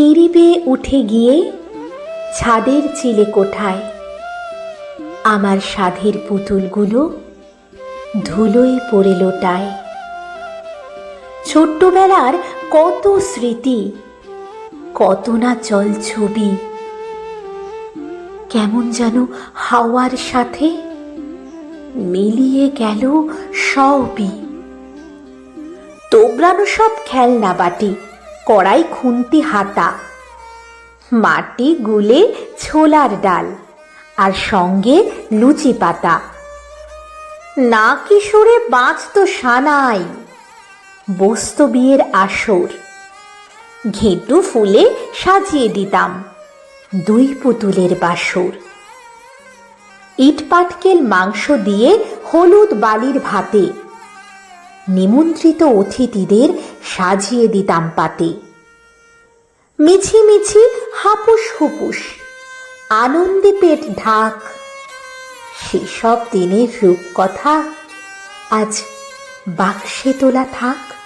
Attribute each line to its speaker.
Speaker 1: সিঁড়ি বেয়ে উঠে গিয়ে ছাদের চিলে কোঠায় আমার সাধের পুতুলগুলো ধুলোয় পড়ে লোটায়। ছোট্টবেলার কত স্মৃতি, কত না চল ছবি, কেমন যেন হাওয়ার সাথে মিলিয়ে গেল সবই। তোবড়ানো সব খেলনা বাটি কড়াই খুন্তি হাতা। মাটি গুলে ছোলার ডাল আর সঙ্গে লুচি পাতা। না কিশোরে বাঁচত সানাই, বস্ত বিয়ের আসর। ঘেঁটু ফুলে সাজিয়ে দিতাম দুই পুতুলের বাসর। ইট পাটকেল মাংস দিয়ে হলুদ বালির ভাতে নিমন্ত্রিত অতিথিদের সাজিয়ে দিতাম পাতে। মিছি মিছি হাপুস হুপুস, আনন্দে পেট ঢাক। সেসব দিনের রূপকথা আজ বাক্সে তোলা থাক।